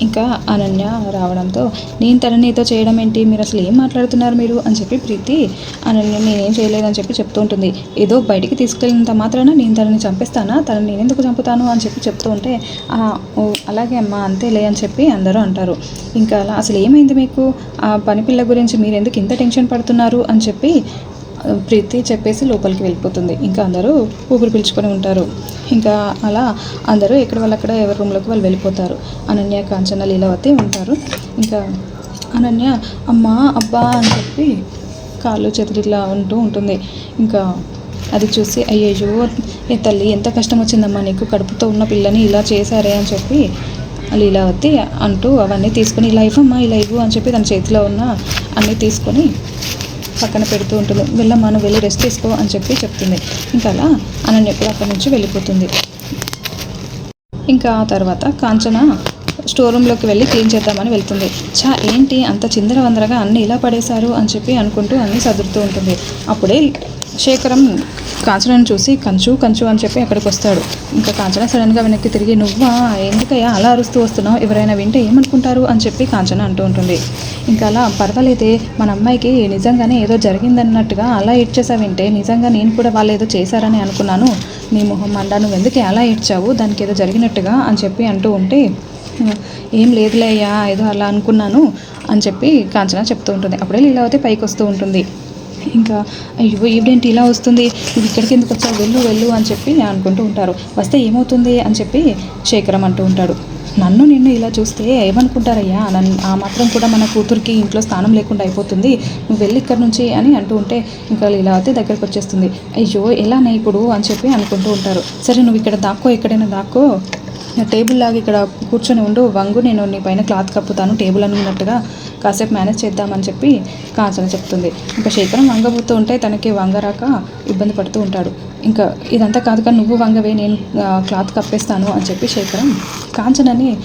ఇంకా అనన్య రావడంతో నేను తనని ఏదో చేయడం ఏంటి? మీరు అసలు ఏం మాట్లాడుతున్నారు మీరు? అని చెప్పి ప్రీతి అనన్య నేనేం చేయలేదని చెప్పి చెప్తూ ఉంటుంది. ఏదో బయటికి తీసుకెళ్ళినంత మాత్రాన నేను తనని చంపేస్తానా? తనని నేను ఎందుకు చంపుతాను? అని చెప్పి చెప్తూ ఉంటే ఓ అలాగే అమ్మా అంతేలే అని చెప్పి అందరూ అంటారు. ఇంకా అలా అసలు ఏమైంది మీకు? ఆ పని పిల్ల గురించి మీరు ఎందుకు ఇంత టెన్షన్ పడుతున్నారు? అని చెప్పి ప్రీతి చెప్పేసి లోపలికి వెళ్ళిపోతుంది. ఇంకా అందరూ ఊపిరి పీల్చుకొని ఉంటారు. ఇంకా అలా అందరూ ఎక్కడ వాళ్ళు అక్కడ ఎవరి రూమ్లోకి వాళ్ళు వెళ్ళిపోతారు. అనన్య కాంచన లీలావతి ఉంటారు. ఇంకా అనన్య అమ్మ అబ్బా అని చెప్పి కాళ్ళు చేతులు ఇట్లా ఉంటూ ఉంటుంది. ఇంకా అది చూసి అయ్యయ్యో ఏ తల్లి ఎంత కష్టం వచ్చిందమ్మా నీకు? కడుపుతో ఉన్న పిల్లని ఇలా చేశారే అని చెప్పి లీలావతి అంటూ అవన్నీ తీసుకొని ఇలా ఇవ్వమ్మా ఇలా ఇవ్వు అని చెప్పి తన చేతిలో ఉన్న అన్నీ తీసుకొని పక్కన పెడుతూ ఉంటుంది. వెళ్ళమ్మా నువ్వు వెళ్ళి రెస్ట్ తీసుకో అని చెప్పి చెప్తుంది. ఇంకా అలా అనన్య కూడా అక్కడి నుంచి వెళ్ళిపోతుంది. ఇంకా ఆ తర్వాత కాంచన స్టోర్ రూమ్లోకి వెళ్ళి క్లీన్ చేద్దామని వెళ్తుంది. చా ఏంటి అంత చిందర వందరగా అన్నీ ఇలా పడేశారు అని చెప్పి అనుకుంటూ అన్నీ సదురుతూ ఉంటుంది. అప్పుడే శేఖరం కాంచనను చూసి కంచు కంచు అని చెప్పి అక్కడికి వస్తాడు ఇంకా కాంచన సడన్గా వెనక్కి తిరిగి నువ్వా? ఎందుకయ్యా అలా అరుస్తూ వస్తున్నావు? ఎవరైనా వింటే ఏమనుకుంటారు? అని చెప్పి కాంచన అంటూ ఉంటుంది. ఇంకా అలా పర్వాలేదే మన అమ్మాయికి నిజంగానే ఏదో జరిగిందన్నట్టుగా అలా ఇడ్చేసావింటే నిజంగా నేను కూడా వాళ్ళు ఏదో చేశారని అనుకున్నాను. నీ మొహం అండా నువ్వు ఎందుకు అలా ఇడ్చావు దానికి ఏదో జరిగినట్టుగా అని చెప్పి అంటూ ఉంటే ఏం లేదులే అయ్యా ఏదో అలా అనుకున్నాను అని చెప్పి కాంచన చెప్తూ ఉంటుంది. అప్పుడే లీలావతి పైకి వస్తూ ఉంటుంది. ఇంకా అయ్యో ఈవిడేంటి ఇలా వస్తుంది? నువ్వు ఇక్కడికి ఎందుకు వచ్చావు? వెళ్ళు వెళ్ళు అని చెప్పి అనుకుంటూ ఉంటారు. వస్తే ఏమవుతుంది అని చెప్పి శేఖరం అంటూ ఉంటాడు. నన్ను నిన్ను ఇలా చూస్తే ఏమనుకుంటారయ్యా? నన్ను ఆ మాత్రం కూడా మన కూతురికి ఇంట్లో స్థానం లేకుండా అయిపోతుంది. నువ్వు వెళ్ళి ఇక్కడ నుంచి అని అంటూ ఉంటే ఇంకా లీలావతి దగ్గరకు వచ్చేస్తుంది. అయ్యో ఎలానే ఇప్పుడు అని చెప్పి అనుకుంటూ ఉంటారు. సరే నువ్వు ఇక్కడ దాక్కో ఎక్కడైనా దాక్కో. టేబుల్ లాగా ఇక్కడ కూర్చొని ఉండు. వంగు నేను నీ పైన క్లాత్ కప్పుతాను. టేబుల్ అనుకున్నట్టుగా కాసేపు మేనేజ్ చేద్దామని చెప్పి కాంచన చెప్తుంది. ఇంకా శేఖరం వంగబోతూ ఉంటే తనకి వంగరాక ఇబ్బంది పడుతూ ఉంటాడు. ఇంకా ఇదంతా కాదు కానీ నువ్వు వంగవే నేను క్లాత్ కప్పేస్తాను అని చెప్పి శేఖరం కాంచనని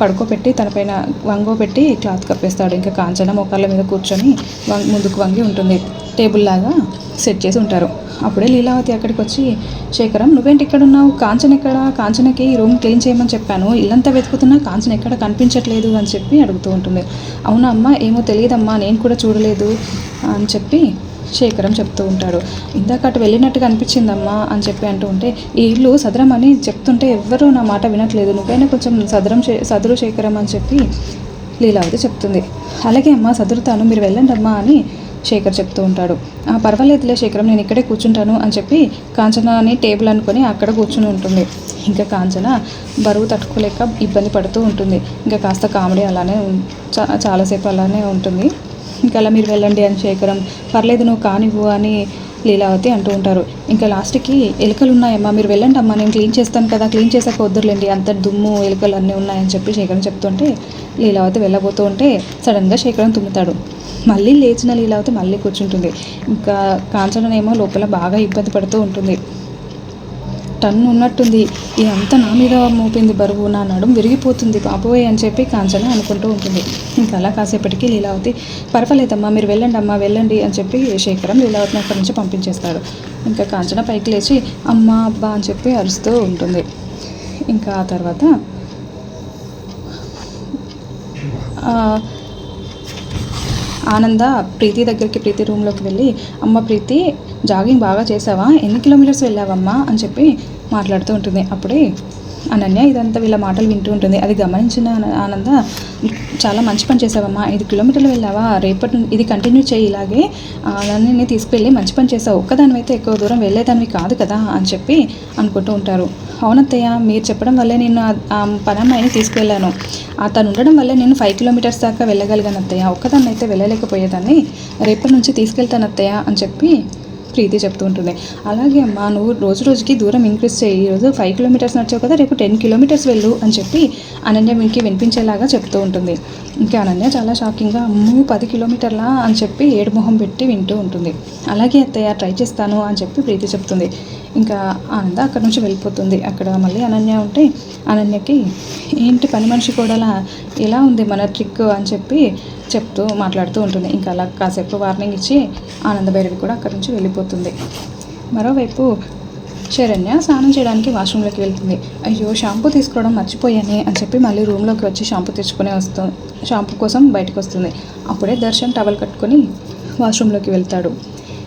పడుకోబెట్టి తనపైన వంగోబెట్టి క్లాత్ కప్పేస్తాడు. ఇంకా కాంచన మొక్కల మీద కూర్చొని వం- ముందుకు వంగి ఉంటుంది. టేబుల్ లాగా సెట్ చేసి ఉంటారు. అప్పుడే లీలావతి అక్కడికి వచ్చి శేఖరం నువ్వేంటి ఇక్కడ ఉన్నావు? కాంచన ఎక్కడ? కాంచనకి రూమ్ క్లీన్ చేయమని చెప్పాను. ఇల్లంతా వెతుకుతున్నా కాంచన ఎక్కడ కనిపించట్లేదు అని చెప్పి అడుగుతూ ఉంటుంది. అవునా అమ్మ ఏమో తెలియదమ్మా నేను కూడా చూడలేదు అని చెప్పి శేఖరం చెప్తూ ఉంటాడు. ఇందాక అటు వెళ్ళినట్టుగా అనిపించిందమ్మా అని చెప్పి అంటూ ఉంటే ఈ ఇల్లు సదరం అని చెప్తుంటే ఎవ్వరూ నా మాట వినట్లేదు. నువ్వైనా కొంచెం సదరం చే సదురు శేఖరం అని చెప్పి లీలావతి చెప్తుంది. అలాగే అమ్మా సదురుతాను. మీరు వెళ్ళండి అమ్మా అని శేఖర్ చెప్తూ ఉంటాడు. "ఆ, పర్వాలేదులే శేఖరం నేను ఇక్కడే కూర్చుంటాను అని చెప్పి కాంచనాని టేబుల్ అనుకొని అక్కడ కూర్చుని ఉంటుంది. ఇంకా కాంచన బరువు తట్టుకోలేక ఇబ్బంది పడుతూ ఉంటుంది. ఇంకా కాస్త కామెడీ అలానే చాలాసేపు అలానే ఉంటుంది. ఇంకా అలా మీరు వెళ్ళండి అని శేఖరం పర్లేదు నువ్వు కానివ్వు అని లీలావతి అంటూ ఉంటారు. ఇంకా లాస్ట్కి ఎలుకలు ఉన్నాయమ్మా మీరు వెళ్ళండి అమ్మా నేను క్లీన్ చేస్తాను కదా క్లీన్ చేసాక వద్దులేండి అంత దుమ్ము ఎలుకలు అన్నీ ఉన్నాయని చెప్పి శేఖరం చెప్తుంటే లీలావతి వెళ్ళబోతూ ఉంటే సడన్గా శేఖరం తుమ్ముతాడు. మళ్ళీ లేచిన లీలావతి మళ్ళీ కూర్చుంటుంది. ఇంకా కాంచననేమో లోపల బాగా ఇబ్బంది పడుతూ ఉంటుంది. టన్ను ఉన్నట్టుంది. ఇదంతా నా మీద మోపింది బరువు. నా నడుం విరిగిపోతుంది బాబోయ్ అని చెప్పి కాంచన అనుకుంటూ ఉంటుంది. ఇంకా అలా కాసేపటికి లీలావతి పర్వాలేదమ్మా మీరు వెళ్ళండి అమ్మా వెళ్ళండి అని చెప్పి శేఖరం లీలావతిని అక్కడి నుంచి పంపించేస్తాడు. ఇంకా కాంచన పైకి లేచి అమ్మ అబ్బా అని చెప్పి అరుస్తూ ఉంటుంది. ఇంకా ఆ తర్వాత ఆనంద ప్రీతి దగ్గరికి ప్రీతి రూమ్లోకి వెళ్ళి అమ్మ ప్రీతి జాగింగ్ బాగా చేసావా? ఎన్ని కిలోమీటర్స్ వెళ్ళావమ్మా? అని చెప్పి మాట్లాడుతూ ఉంటుంది. అప్పుడే అనన్య ఇదంతా వీళ్ళ మాటలు వింటూ ఉంటుంది. అది గమనించిన ఆనంద చాలా మంచి పని చేసావమ్మా. ఐదు కిలోమీటర్లు వెళ్ళావా? రేపటి ఇది కంటిన్యూ చేయి ఇలాగే. అలానే తీసుకెళ్ళి మంచి పని చేసావు. ఒక్కదానివైతే ఎక్కువ దూరం వెళ్ళేదానివి కాదు కదా అని చెప్పి అనుకుంటూ ఉంటారు. అవునత్తయ్య మీరు చెప్పడం వల్లే నేను ఆ- పనమ్మాయిని పని అమ్మాయిని తీసుకెళ్ళాను. ఆ తను ఉండడం వల్లే నేను ఫైవ్ కిలోమీటర్స్ దాకా వెళ్ళగలిగాను అత్తయ్య ఒక్కదాన్ని అయితే వెళ్ళలేకపోయేదాన్ని. రేపటి నుంచి తీసుకెళ్తాను అత్తయ్య అని చెప్పి ప్రీతి చెప్తూ ఉంటుంది. అలాగే అమ్మ నువ్వు రోజు రోజుకి దూరం ఇంక్రీజ్ చేయి. ఈరోజు ఫైవ్ కిలోమీటర్స్ నడిచావు కదా రేపు టెన్ కిలోమీటర్స్ వెళ్ళు అని చెప్పి అనన్య మీకు వినిపించేలాగా చెప్తూ ఉంటుంది. ఇంకా అనన్య చాలా షాకింగ్గా అమ్మో పది కిలోమీటర్లా అని చెప్పి ఏడు మొహం పెట్టి వింటూ ఉంటుంది. అలాగే అత్తయ్య ట్రై చేస్తాను అని చెప్పి ప్రీతి చెప్తుంది. ఇంకా ఆనంద అక్కడ నుంచి వెళ్ళిపోతుంది. అక్కడ మళ్ళీ అనన్య ఉంటే అనన్యకి ఏంటి పని మనిషి కూడా ఎలా ఉంది మన ట్రిక్ అని చెప్పి చెప్తూ మాట్లాడుతూ ఉంటుంది. ఇంకా అలా కాసేపు వార్నింగ్ ఇచ్చి ఆనంద భైరవి కూడా అక్కడ నుంచి వెళ్ళిపోతుంది. మరోవైపు శరణ్య స్నానం చేయడానికి వాష్రూమ్లోకి వెళ్తుంది. అయ్యో షాంపూ తీసుకురావడం మర్చిపోయానే అని చెప్పి మళ్ళీ రూమ్లోకి వచ్చి షాంపూ తెచ్చుకునే వస్తూ షాంపూ కోసం బయటకు వస్తుంది. అప్పుడే దర్శన్ టవల్ కట్టుకొని వాష్రూమ్లోకి వెళ్తాడు.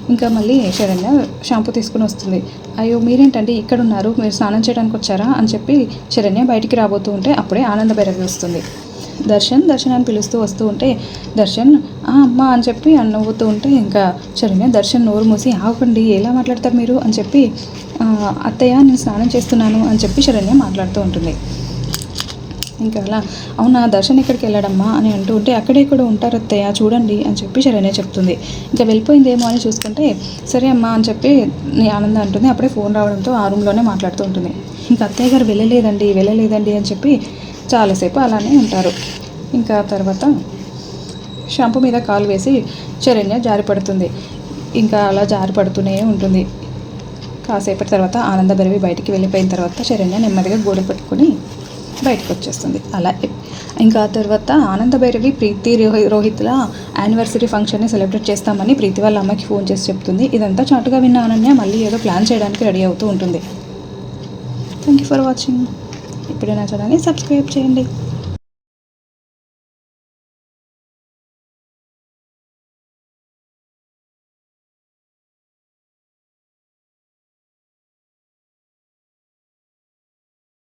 ఇంకా మళ్ళీ శరణ్య షాంపూ తీసుకుని వస్తుంది. అయ్యో మీరేంటండి ఇక్కడ ఉన్నారు మీరు స్నానం చేయడానికి వచ్చారా? అని చెప్పి శరణ్య బయటికి రాబోతూ ఉంటే అప్పుడే ఆనంద భైరవి వస్తుంది. దర్శన్ దర్శన్ అని పిలుస్తూ వస్తూ ఉంటే దర్శన్ "ఆ, అమ్మా అని చెప్పి అని నవ్వుతూ ఉంటే ఇంకా శరణ్య దర్శన్ నోరు మూసి ఆగండి ఎలా మాట్లాడతారు మీరు? అని చెప్పి అత్తయ్య నేను స్నానం చేస్తున్నాను అని చెప్పి శరణ్య మాట్లాడుతూ ఉంటుంది. ఇంకా అలా అవునా దర్శన్ ఎక్కడికి వెళ్ళాడమ్మా? అని అంటూ ఉంటే అక్కడే కూడా ఉంటారు అత్తయ్య చూడండి అని చెప్పి శరణ్య చెప్తుంది. ఇంకా వెళ్ళిపోయిందేమో అని చూసుకుంటే సరే అమ్మా అని చెప్పి నీ ఆనందం అంటుంది. అప్పుడే ఫోన్ రావడంతో ఆ రూమ్లోనే మాట్లాడుతూ ఉంటుంది. ఇంకా అత్తయ్య గారు వెళ్ళలేదండి వెళ్ళలేదండి అని చెప్పి చాలాసేపు అలానే ఉంటారు. ఇంకా తర్వాత షాంపూ మీద కాలు వేసి శరణ్య జారి పడుతుంది. ఇంకా అలా జారి పడుతూనే ఉంటుంది. కాసేపటి తర్వాత ఆనంద భైరవి బయటికి వెళ్ళిపోయిన తర్వాత శరణ్య నెమ్మదిగా గోడ పెట్టుకొని బయటకు వచ్చేస్తుంది అలా ఇంకా తర్వాత ఆనంద భైరవి ప్రీతి రోహి- రోహిత్ల యానివర్సరీ ఫంక్షన్ని సెలబ్రేట్ చేస్తామని ప్రీతి వాళ్ళ అమ్మకి ఫోన్ చేసి చెప్తుంది. ఇదంతా చాటుగా విన్న అనన్య మళ్ళీ ఏదో ప్లాన్ చేయడానికి రెడీ అవుతూ ఉంటుంది. థ్యాంక్ యూ ఫర్ వాచింగ్ ఇప్పుడే నా ఛానల్ని సబ్స్క్రైబ్ చేయండి.